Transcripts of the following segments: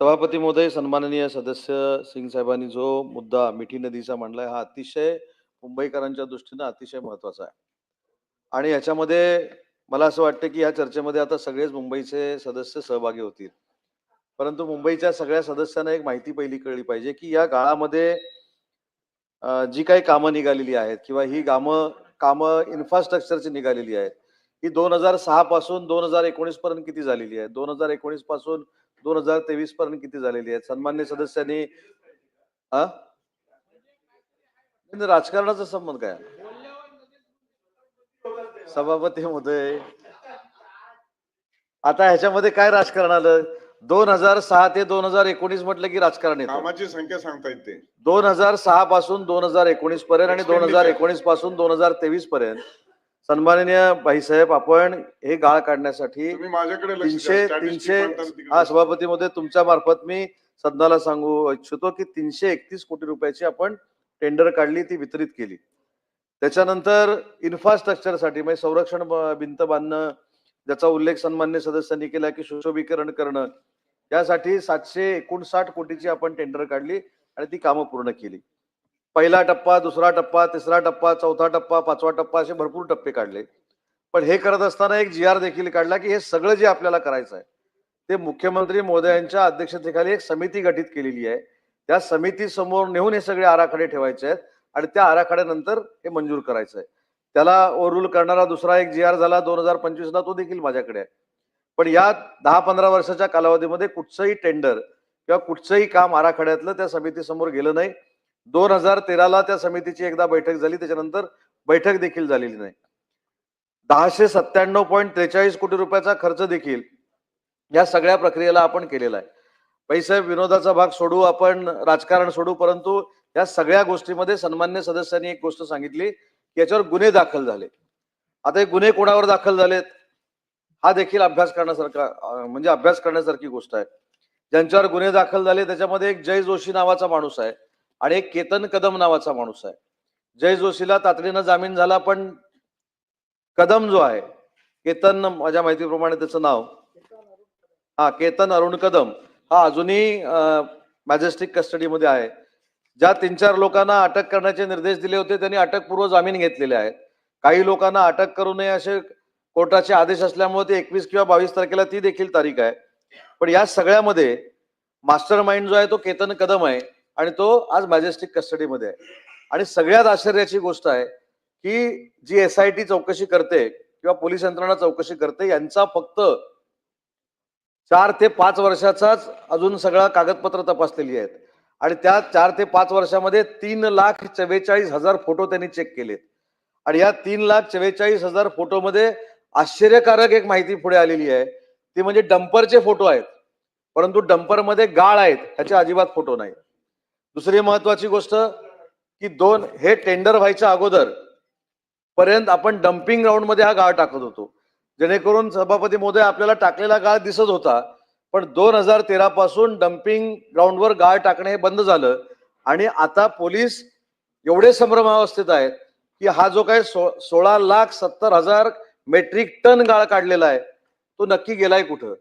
सभापती महोदय सन्माननीय सदस्य सिंग साहेबांनी जो मुद्दा मिठी नदीचा मांडलाय हा अतिशय मुंबईकरांच्या दृष्टीनं अतिशय महत्त्वाचा आहे. आणि याच्यामध्ये मला असं वाटतं की या चर्चेमध्ये आता सगळेच मुंबईचे सदस्य सहभागी होतील. परंतु मुंबईच्या सगळ्या सदस्यांना एक माहिती पहिली कळली पाहिजे की या काळामध्ये जी काही कामं निघालेली आहेत किंवा ही कामं कामं इन्फ्रास्ट्रक्चरची निघालेली आहेत ही दोन हजार सहा पासून दोन हजार एकोणीस पर्यंत किती झालेली आहे दोन हजार एकोणीसपासून दोन हजार तेवीस पर्यंत किती झालेली आहेत सन्मान्य सदस्यांनी हा राजकारणाचा संबंध काय सभापती महोदय आता ह्याच्यामध्ये काय राजकारण आलं दोन हजार सहा ते दोन हजार एकोणीस म्हटलं की राजकारण येतं संख्या सांगता येते दोन हजार सहा पासून दोन हजार एकोणीस पर्यंत आणि दोन हजार एकोणीसपासून दोन हजार तेवीस पर्यंत सन्माननीय भाईसाहेब आपण हे गाळ काढण्यासाठी तुम्ही माझ्याकडे लक्ष तीनशे द्या. तीनशे तिकडे हा सभापती मध्ये तुमच्या मार्फत मी सदनाला सांगू इच्छितो की तीनशे एकतीस कोटी रुपयाची आपण टेंडर काढली ती वितरित केली. त्याच्यानंतर इन्फ्रास्ट्रक्चरसाठी म्हणजे संरक्षण ब- भिंत बांधणं ज्याचा उल्लेख सन्मान्य सदस्यांनी केला की सुशोभीकरण करणं यासाठी सातशे एकोणसाठ कोटीची आपण टेंडर काढली आणि ती कामं पूर्ण केली. पहिला टप्पा दुसरा टप्पा तिसरा टप्पा चौथा टप्पा पाचवा टप्पा असे भरपूर टप्पे काढले. पण हे करत असताना एक जी आर देखील काढला की हे सगळं जे आपल्याला करायचं आहे ते मुख्यमंत्री मोदयांच्या अध्यक्षतेखाली एक समिती गठीत केलेली आहे. त्या समिती समोर नेऊन हे सगळे आराखडे ठेवायचे आहेत आणि त्या आराखड्यानंतर हे मंजूर करायचं आहे. त्याला ओरूल करणारा दुसरा एक जी आर झाला दोन हजार पंचवीसला तो देखील माझ्याकडे आहे. पण या दहा पंधरा वर्षाच्या कालावधीमध्ये कुठचंही टेंडर किंवा कुठचंही काम आराखड्यातलं त्या समितीसमोर गेलं नाही. दोन हजार तेराला त्या समितीची एकदा बैठक झाली. त्याच्यानंतर बैठक देखील झालेली नाही. दहाशे सत्त्याण्णव पॉईंट त्रेचाळीस कोटी रुपयाचा खर्च देखील या सगळ्या प्रक्रियेला आपण केलेला आहे. पैसे विनोदाचा भाग सोडू आपण राजकारण सोडू परंतु या सगळ्या गोष्टीमध्ये सन्मान्य सदस्यांनी एक गोष्ट सांगितली की याच्यावर गुन्हे दाखल झाले. आता हे गुन्हे कोणावर दाखल झालेत हा देखील अभ्यास करण्यासारखा म्हणजे अभ्यास करण्यासारखी गोष्ट आहे. ज्यांच्यावर गुन्हे दाखल झाले त्याच्यामध्ये एक जय जोशी नावाचा माणूस आहे. आणि एक केतन कदम नावाचा माणूस आहे. जय जोशीला तातडीनं जामीन झाला पण कदम जो आहे केतन माझ्या माहितीप्रमाणे त्याचं नाव. हा केतन अरुण कदम. हा अजूनही मॅजेस्टिक कस्टडीमध्ये आहे. ज्या तीन चार लोकांना अटक करण्याचे निर्देश दिले होते त्यांनी अटकपूर्व जामीन घेतलेले आहेत. काही लोकांना अटक करू नये असे कोर्टाचे आदेश असल्यामुळे ते एकवीस किंवा बावीस तारखेला ती देखील तारीख आहे. पण या सगळ्यामध्ये मास्टर माइंड जो आहे तो केतन कदम आहे. आणि तो आज मॅजेस्टिक कस्टडीमध्ये आहे. आणि सगळ्यात आश्चर्याची गोष्ट आहे की जी एस आय टी चौकशी करते किंवा पोलीस यंत्रणा चौकशी करते यांचा फक्त चार ते पाच वर्षाचाच अजून सगळा कागदपत्र तपासलेली आहेत. आणि त्या चार ते पाच वर्षामध्ये तीन लाख चव्वेचाळीस हजार फोटो त्यांनी चेक केलेत. आणि या तीन लाख चव्वेचाळीस हजार फोटोमध्ये आश्चर्यकारक एक माहिती पुढे आलेली आहे. ती म्हणजे डंपरचे फोटो आहेत. परंतु डंपरमध्ये गाळ आहेत ह्याचे अजिबात फोटो नाही. दुसरी महत्वाची गोष्ट की दोन हे टेंडर व्हायच्या अगोदर पर्यंत आपण डम्पिंग ग्राउंडमध्ये हा गाळ टाकत होतो. जेणेकरून सभापती महोदय आपल्याला टाकलेला गाळ दिसत होता पण दोन हजार तेरा पासून डम्पिंग ग्राउंडवर गाळ टाकणे हे बंद झालं आणि आता पोलीस एवढे संभ्रमावस्थेत आहेत की हा जो काही सो सोळा लाख सत्तर हजार मेट्रिक टन गाळ काढलेला आहे तो नक्की गेलाय कुठं?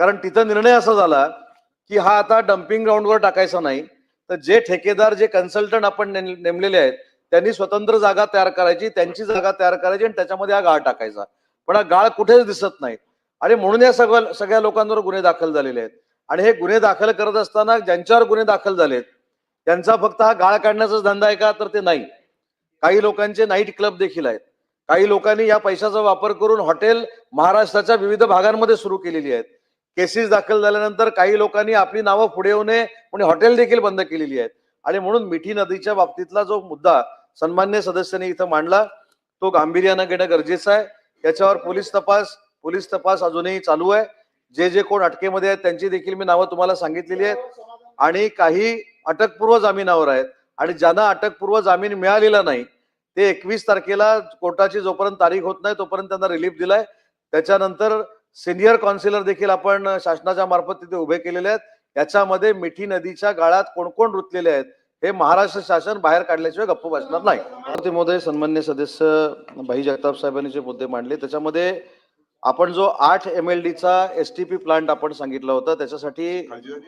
कारण तिथं निर्णय असा झाला की हा आता डम्पिंग ग्राउंडवर टाकायचा नाही. तर जे ठेकेदार जे कन्सल्टंट आपण नेमलेले आहेत त्यांनी स्वतंत्र जागा तयार करायची त्यांची जागा तयार करायची आणि त्याच्यामध्ये हा गाळ टाकायचा. पण हा गाळ कुठेच दिसत नाही. आणि म्हणून या सगळ्या सगळ्या लोकांवर गुन्हे दाखल झालेले आहेत. आणि हे गुन्हे दाखल करत असताना ज्यांच्यावर गुन्हे दाखल झालेत त्यांचा फक्त हा गाळ काढण्याचाच धंदा आहे का? तर ते नाही. काही लोकांचे नाईट क्लब देखील आहेत. काही लोकांनी या पैशाचा वापर करून हॉटेल महाराष्ट्राच्या विविध भागांमध्ये सुरू केलेली आहेत. केसेस दाखल झाल्यानंतर काही लोकांनी आपली नावं पुढे येऊ नये म्हणून हॉटेल देखील बंद केलेली आहेत. आणि म्हणून मिठी नदीच्या बाबतीतला जो मुद्दा सन्मान्य सदस्यांनी इथं मांडला तो गांभीर्यानं घेणं गरजेचं आहे. त्याच्यावर पोलीस तपास पोलीस तपास अजूनही चालू आहे. जे जे कोण अटकेमध्ये आहेत त्यांची देखील मी नावं तुम्हाला सांगितलेली आहेत. आणि काही अटकपूर्व जामिनावर आहेत. आणि ज्यांना अटकपूर्व जामीन मिळालेला नाही ते एकवीस तारखेला कोर्टाची जोपर्यंत तारीख होत नाही तोपर्यंत त्यांना रिलीफ दिलाय. त्याच्यानंतर सिनियर कॉन्सिलर देखील आपण शासनाच्या मार्फत तिथे उभे केलेले आहेत. याच्यामध्ये मिठी नदीच्या गाळात कोण कोण रुतलेले आहेत हे महाराष्ट्र शासन बाहेर काढल्याशिवाय गप्प बसणार नाही. ते महोदय सन्मान्य सदस्य भाई जगताप साहेबांनी जे मुद्दे मांडले त्याच्यामध्ये आपण जो आठ एम एल डीचा एस टी पी प्लांट आपण सांगितलं होतं त्याच्यासाठी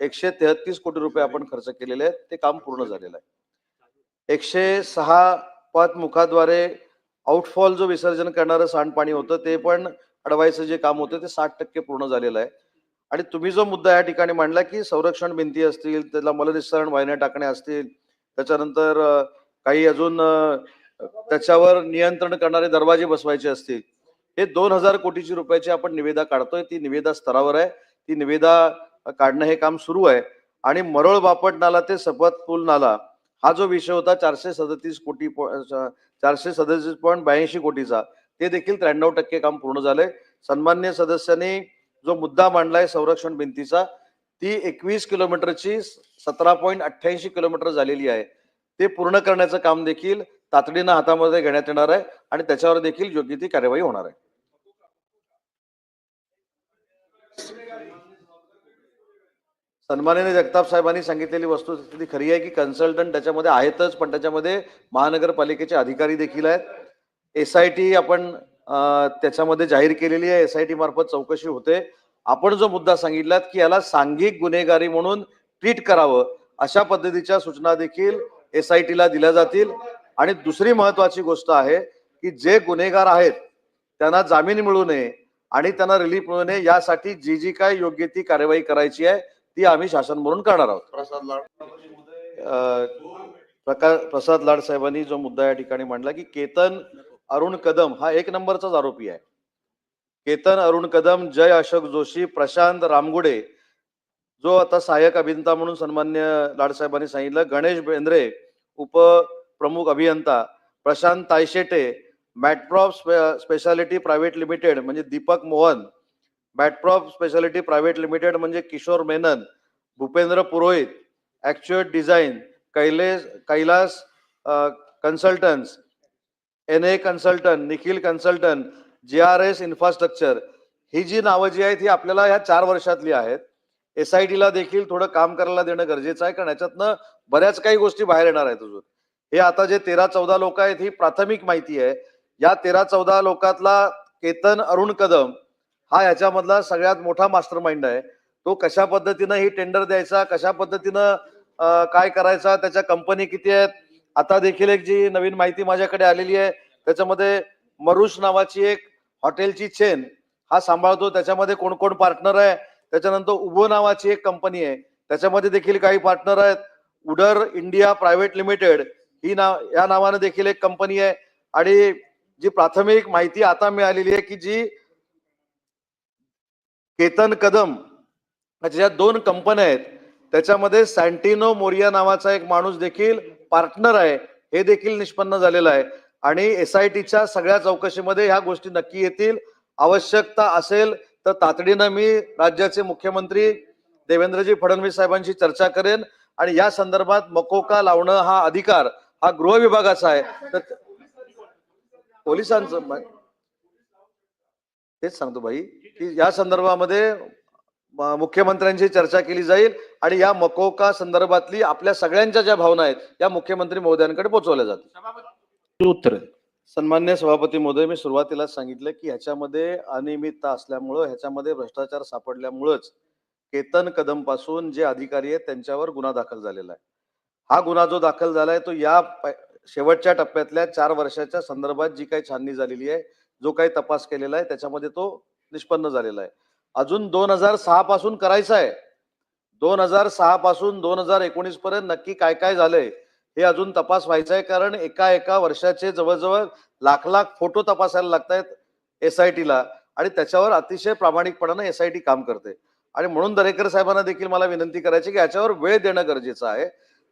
एकशे तेहतीस कोटी रुपये आपण खर्च केलेले आहेत. ते काम पूर्ण झालेलं आहे. एकशे सहा पत मुखाद्वारे आउटफॉल जो विसर्जन करणारं सांडपाणी होतं ते पण अडवायचं जे काम होतं ते साठ टक्के पूर्ण झालेलं आहे. आणि तुम्ही जो मुद्दा या ठिकाणी मांडला की संरक्षण भिंती असतील त्याला मलनिस्सरण वाहिन्या टाकणे असतील त्याच्यानंतर काही अजून त्याच्यावर नियंत्रण करणारे दरवाजे बसवायचे असतील हे दोन हजार कोटीची रुपयाची आपण निवेदा काढतोय. ती निवेदा स्तरावर आहे. ती निवेदा काढणं हे काम सुरू आहे. आणि मरोळ बापट नाला ते सपत पूल नाला हा जो विषय होता चारशे सदतीस कोटी चारशे सदतीस पॉईंट ब्याऐंशी कोटीचा ते देखील त्र्याण्णव टक्के काम पूर्ण झालंय. सन्मान्य सदस्यांनी जो मुद्दा मांडलाय संरक्षण भिंतीचा ती एकवीस किलोमीटरची सतरा पॉईंट अठ्ठ्याऐंशी किलोमीटर झालेली आहे. ते पूर्ण करण्याचं काम देखील तातडीनं हातामध्ये घेण्यात येणार आहे आणि त्याच्यावर देखील योग्य ती कार्यवाही होणार आहे. सन्माननीय जगताप साहेबांनी सांगितलेली वस्तुस्थिती खरी आहे की कन्सल्टंट त्याच्यामध्ये आहेतच पण त्याच्यामध्ये महानगरपालिकेचे अधिकारी देखील आहेत. एस आय टी आपण त्याच्यामध्ये जाहीर केलेली आहे. एस आय टी मार्फत चौकशी होते. आपण जो मुद्दा सांगितलात की याला सांघिक गुन्हेगारी म्हणून ट्रीट करावं अशा पद्धतीच्या सूचना देखील एस आय टीला दिल्या जातील. आणि दुसरी महत्वाची गोष्ट आहे की जे गुन्हेगार आहेत त्यांना जामीन मिळू नये आणि त्यांना रिलीफ मिळू नये यासाठी जी जी काय योग्य ती कार्यवाही करायची आहे ती आम्ही शासन म्हणून करणार आहोत. प्रसाद लाड. प्रकाश प्रसाद लाड साहेबांनी जो मुद्दा या ठिकाणी मांडला की केतन अरुण कदम हा एक नंबरचाच आरोपी आहे. केतन अरुण कदम जय अशोक जोशी प्रशांत रामगुडे जो आता सहाय्यक अभियंता म्हणून सन्मान्य लाडसाहेबांनी सांगितलं गणेश बेंद्रे उपप्रमुख अभियंता प्रशांत तायशेटे मॅट्रॉप स्पेशालिटी प्रायव्हेट लिमिटेड म्हणजे Deepak Mohan Matprop speciality private limited म्हणजे Kishore Menon Bhupendra Purohit actuate design कैलेस Kailas consultants N A consultant Nikhil consultant G R S infrastructure ही जी नावं जी आहेत ही आपल्याला ह्या चार वर्षातली आहेत. एस आय टीला देखील थोडं काम करायला देणं गरजेचं आहे कारण याच्यातनं बऱ्याच काही गोष्टी बाहेर येणार आहेत अजून. हे आता जे तेरा चौदा लोक आहेत ही प्राथमिक माहिती आहे. या तेरा चौदा लोकातला केतन अरुण कदम हा याच्यामधला सगळ्यात मोठा मास्टर माइंड आहे. तो कशा पद्धतीनं ही टेंडर द्यायचा कशा पद्धतीनं काय करायचा त्याच्या कंपनी किती आहेत आता देखील एक जी नवीन माहिती माझ्याकडे आलेली आहे त्याच्यामध्ये मरुष नावाची एक हॉटेलची चेन हा सांभाळतो. त्याच्यामध्ये कोण कोण पार्टनर आहे त्याच्यानंतर उबो नावाची एक कंपनी आहे. त्याच्यामध्ये देखील काही पार्टनर आहेत. उडर इंडिया प्रायव्हेट लिमिटेड ही नाव या नावाने देखील एक कंपनी आहे. आणि जी प्राथमिक माहिती आता मिळालेली आहे की जी केतन कदम ज्या दोन कंपन्या आहेत त्याच्यामध्ये सँटिनो मोरिया नावाचा एक माणूस देखील पार्टनर आहे हे देखील निष्पन्न झालेलं आहे. आणि एस आय टीच्या सगळ्या चौकशीमध्ये ह्या गोष्टी नक्की येतील. आवश्यकता असेल तर तातडीनं मी राज्याचे मुख्यमंत्री देवेंद्रजी फडणवीस साहेबांशी चर्चा करेन. आणि या संदर्भात मकोका लावणं हा अधिकार हा गृह विभागाचा आहे. तर पोलिसांचं तेच सांगतो भाई की या संदर्भामध्ये म- मुख्यमंत्र्यांची चर्चा केली जाईल आणि या मकोका संदर्भातली आपल्या सगळ्यांच्या ज्या भावना आहेत या मुख्यमंत्री महोदयांकडे पोहोचवल्या जातील. उत्तर. सन्मान्य सभापती महोदय मी सुरुवातीला सांगितलं की ह्याच्यामध्ये अनियमितता असल्यामुळं ह्याच्यामध्ये भ्रष्टाचार सापडल्यामुळंच केतन कदमपासून जे अधिकारी आहेत त्यांच्यावर गुन्हा दाखल झालेला आहे. हा गुन्हा जो दाखल झालाय तो या शेवटच्या टप्प्यातल्या चार वर्षाच्या संदर्भात जी काही छाननी झालेली आहे जो काही तपास केलेला आहे त्याच्यामध्ये तो निष्पन्न झालेला आहे. अजून दोन हजार सहा पासून करायचं आहे. दोन हजार सहा पासून दोन हजार एकोणीस पर्यंत नक्की काय काय झालंय हे अजून तपास व्हायचा आहे. कारण एका एका वर्षाचे जवळजवळ लाख लाख फोटो तपासायला लागतायत एस आय टीला आणि त्याच्यावर अतिशय प्रामाणिकपणानं एस आय टी काम करते. आणि म्हणून दरेकर साहेबांना देखील मला विनंती करायची की याच्यावर वेळ देणं गरजेचं आहे.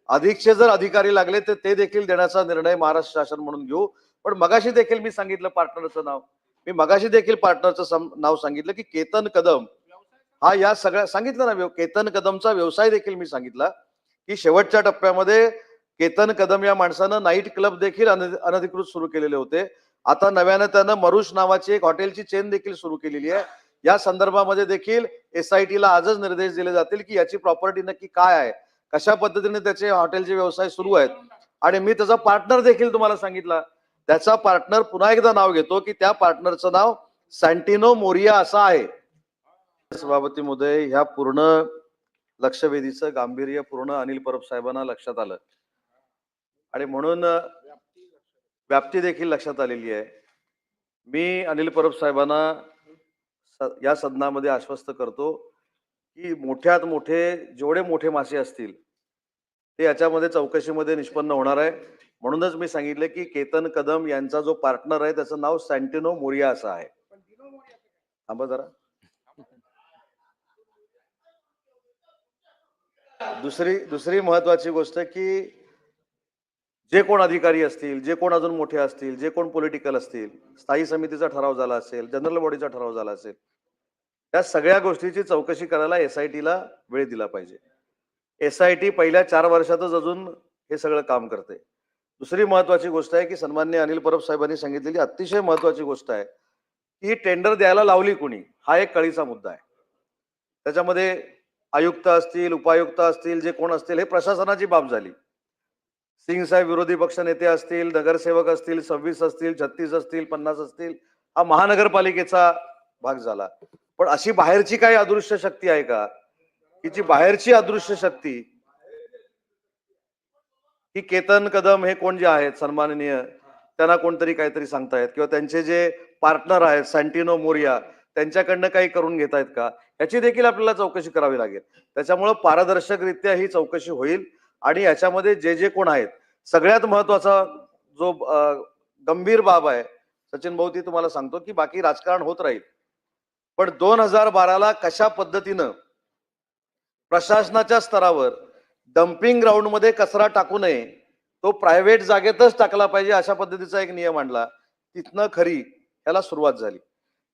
अधिकचे जर अधिकारी लागले तर ते देखील देण्याचा निर्णय महाराष्ट्र शासन म्हणून घेऊ. पण मगाशी देखील मी सांगितलं पार्टनरचं नाव. मी मगाशी देखील पार्टनरचं नाव सांगितलं की केतन कदम. हा या सगळ्या सांगितलं ना केतन कदमचा व्यवसाय देखील मी सांगितला की शेवटच्या टप्प्यामध्ये केतन कदम या माणसानं नाईट क्लब देखील अनधिकृत सुरू केलेले होते. आता नव्यानं त्यानं मरुष नावाची एक हॉटेलची चेन देखील सुरू केलेली आहे. या संदर्भामध्ये देखील एस आय टीला आजच निर्देश दिले जातील की याची प्रॉपर्टी नक्की काय आहे. कशा पद्धतीने त्याचे हॉटेलचे व्यवसाय सुरू आहेत. आणि मी त्याचा पार्टनर देखील तुम्हाला सांगितला त्याचा पार्टनर पुन्हा एकदा नाव घेतो की त्या पार्टनरचं नाव सँटिनो मोरिया असं आहे. सभापती महोदय ह्या पूर्ण लक्षवेधीचं गांभीर्य पूर्ण अनिल परब साहेबांना लक्षात आलं. आणि म्हणून व्याप्ती देखील लक्षात आलेली आहे. मी अनिल परब साहेबांना या सदनामध्ये आश्वस्त करतो की मोठ्यात मोठे जेवढे मोठे मासे असतील ते याच्यामध्ये चौकशीमध्ये निष्पन्न होणार आहे. म्हणूनच मी सांगितलं की केतन कदम यांचा जो पार्टनर आहे त्याचं नाव सँटिनो मोरिया असं आहे. थांबा जरा. दुसरी दुसरी महत्वाची गोष्ट की जे कोण अधिकारी असतील जे कोण अजून मोठे असतील जे कोण पॉलिटिकल असतील स्थायी समितीचा ठराव झाला असेल जनरल बॉडीचा ठराव झाला असेल त्या सगळ्या गोष्टीची चौकशी करायला एस आय टीला वेळ दिला पाहिजे. एस आय टी पहिल्या चार वर्षातच अजून हे सगळं काम करते. दुसरी महत्वाची गोष्ट आहे की सन्मान्य अनिल परब साहेबांनी सांगितलेली अतिशय महत्वाची गोष्ट आहे की टेंडर द्यायला लावली कुणी हा एक कळीचा मुद्दा आहे. त्याच्यामध्ये आयुक्त असतील उपायुक्त असतील जे कोण असतील हे प्रशासनाची बाब झाली. सिंग साहेब विरोधी पक्ष नेते असतील नगरसेवक असतील सव्वीस असतील छत्तीस असतील पन्नास असतील हा महानगरपालिकेचा भाग झाला. पण अशी बाहेरची काही अदृश्य शक्ती आहे का? की जी बाहेरची अदृश्य शक्ती ही केतन कदम हे कोण जे आहेत सन्माननीय त्यांना कोणतरी काहीतरी सांगतायत किंवा त्यांचे जे पार्टनर आहेत सँटिनो मोरिया त्यांच्याकडनं काही करून घेत आहेत का? याची देखील आपल्याला चौकशी करावी लागेल. त्याच्यामुळं पारदर्शकरित्या ही चौकशी होईल आणि याच्यामध्ये जे जे कोण आहेत सगळ्यात महत्त्वाचा जो गंभीर बाब आहे सचिन भाऊ ती तुम्हाला सांगतो की बाकी राजकारण होत राहील. पण दोन हजार बाराला कशा पद्धतीनं प्रशासनाच्या स्तरावर डम्पिंग ग्राउंडमध्ये कचरा टाकू नये तो प्रायव्हेट जागेतच टाकला पाहिजे अशा पद्धतीचा एक नियम आणला. तिथनं खरी याला सुरुवात झाली.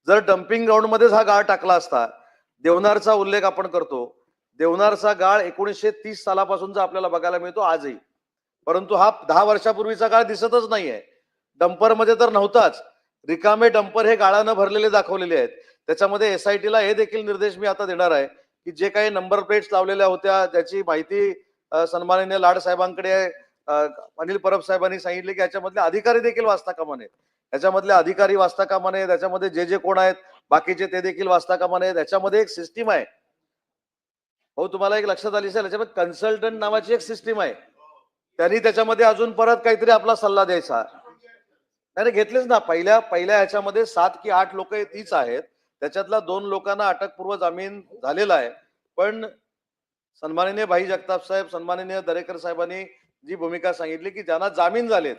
जर डम्पिंग ग्राउंडमध्येच हा गाळ टाकला असता देवनारचा उल्लेख आपण करतो. देवनारचा गाळ एकोणीसशे तीस सालापासूनचा आपल्याला बघायला मिळतो आजही. परंतु हा दहा वर्षापूर्वीचा गाळ दिसतच नाहीये. डंपर तर नव्हताच. रिकामे डंपर हे गाळानं भरलेले दाखवलेले आहेत. त्याच्यामध्ये एस आय टीला हे देखील निर्देश मी आता देणार आहे. की जे काही नंबर प्लेट्स लावलेल्या होत्या त्याची माहिती सन्माननीय लाड साहेबांकडे अनिल परब साहेबांनी सांगितले की याच्यामधले अधिकारी देखील वाचता कामा नयेत याच्यामधले अधिकारी वाचता कामा नये त्याच्यामध्ये जे जे कोण आहेत बाकीचे ते देखील वाचता कामा नये याच्यामध्ये एक सिस्टीम आहे. हो तुम्हाला एक लक्षात आली असेल याच्यामध्ये कन्सल्टंट नावाची एक सिस्टीम आहे. त्यांनी त्याच्यामध्ये अजून परत काहीतरी आपला सल्ला द्यायचा. नाही घेतलेच ना. पहिल्या पहिल्या ह्याच्यामध्ये सात की आठ लोक तीच आहेत. त्याच्यातला दोन लोकांना अटकपूर्व जामीन झालेला आहे. पण सन्माननीय भाई जगताप साहेब सन्माननीय दरेकर साहेबांनी जी भूमिका सांगितली की ज्यांना जामीन झालेत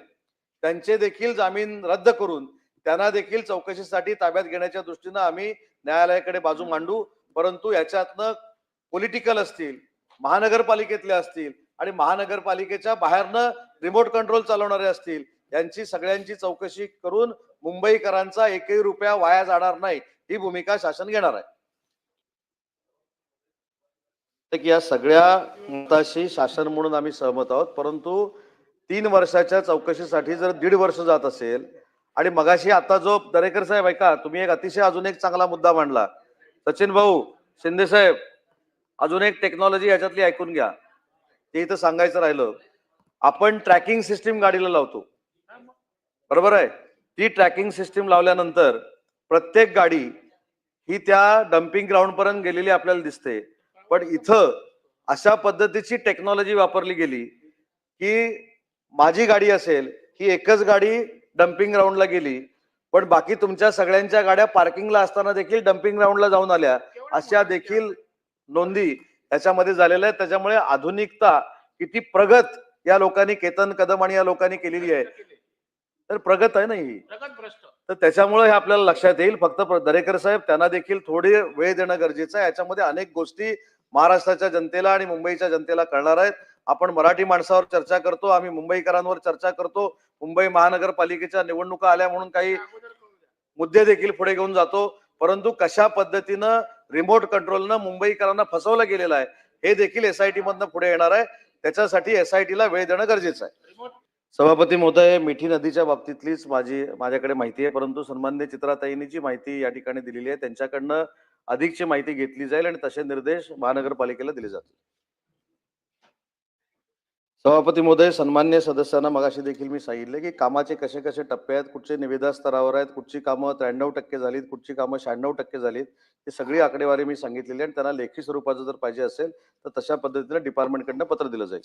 त्यांचे देखील जामीन रद्द करून त्यांना देखील चौकशीसाठी ताब्यात घेण्याच्या दृष्टीनं आम्ही न्यायालयाकडे बाजू मांडू. परंतु याच्यातनं पॉलिटिकल असतील महानगरपालिकेतले असतील आणि महानगरपालिकेच्या बाहेरनं रिमोट कंट्रोल चालवणारे असतील यांची सगळ्यांची चौकशी करून मुंबईकरांचा एकही रुपया वाया जाणार नाही. ही भूमिका शासन घेणार आहे. की या सगळ्या मताशी शासन म्हणून आम्ही सहमत आहोत. परंतु तीन वर्षाच्या चौकशीसाठी जर दीड वर्ष जात असेल आणि मगाशी आता जो दरेकर साहेब ऐका तुम्ही एक अतिशय अजून एक चांगला मुद्दा मांडला. सचिन भाऊ शिंदे साहेब अजून एक टेक्नॉलॉजी ह्याच्यातली ऐकून घ्या. ते इथं सांगायचं राहिलं आपण ट्रॅकिंग सिस्टीम गाडीला लावतो. बरोबर आहे? ती ट्रॅकिंग सिस्टीम लावल्यानंतर प्रत्येक गाडी ही त्या डम्पिंग ग्राउंड पर्यंत गेलेली आपल्याला दिसते. पण इथं अशा पद्धतीची टेक्नॉलॉजी वापरली गेली की माझी गाडी असेल ही एकच गाडी डम्पिंग ग्राउंडला गेली पण बाकी तुमच्या सगळ्यांच्या गाड्या पार्किंगला असताना देखील डम्पिंग ग्राउंडला जाऊन आल्या. अशा देखील नोंदी त्याच्यामध्ये झालेल्या आहेत. त्याच्यामुळे आधुनिकता किती प्रगत या लोकांनी केतन कदम आणि या लोकांनी केलेली आहे. तर प्रगत आहे ना ही? तर त्याच्यामुळे हे आपल्याला लक्षात येईल. फक्त दरेकर साहेब त्यांना देखील थोडी वेळ देणं गरजेचं आहे. याच्यामध्ये अनेक गोष्टी महाराष्ट्राच्या जनतेला आणि मुंबईच्या जनतेला कळणार आहेत. आपण मराठी माणसावर चर्चा करतो आम्ही मुंबईकरांवर चर्चा करतो. मुंबई महानगरपालिकेच्या निवडणुका आल्या म्हणून काही मुद्दे देखील पुढे घेऊन जातो. परंतु कशा पद्धतीनं रिमोट कंट्रोलनं मुंबईकरांना फसवलं गेलेलं आहे हे देखील एसआयटी मधनं पुढे येणार आहे. त्याच्यासाठी एसआयटीला वेळ देणं गरजेचं आहे. सभापती महोदय मिठी नदीच्या बाबतीतलीच माझी माझ्याकडे माहिती आहे. परंतु सन्मान्य चित्राताईंनी जी माहिती या ठिकाणी दिलेली आहे. त्यांच्याकडनं अधिकची माहिती घेतली जाईल आणि तसे निर्देश महानगरपालिकेला दिले जातील. सभापती महोदय सन्मान्य सदस्यांना मगाशी देखील मी सांगितले की कामाचे कसे कसे टप्पे आहेत कुठचे निविदा स्तरावर आहेत कुठची कामं त्र्याण्णव टक्के झालीत कुठची कामं शहाण्णव टक्के झालीत ही सगळी आकडेवारी मी सांगितलेली आणि त्यांना लेखी स्वरूपाचं जर पाहिजे असेल तर तशा पद्धतीने डिपार्टमेंटकडनं पत्र दिलं जाईल.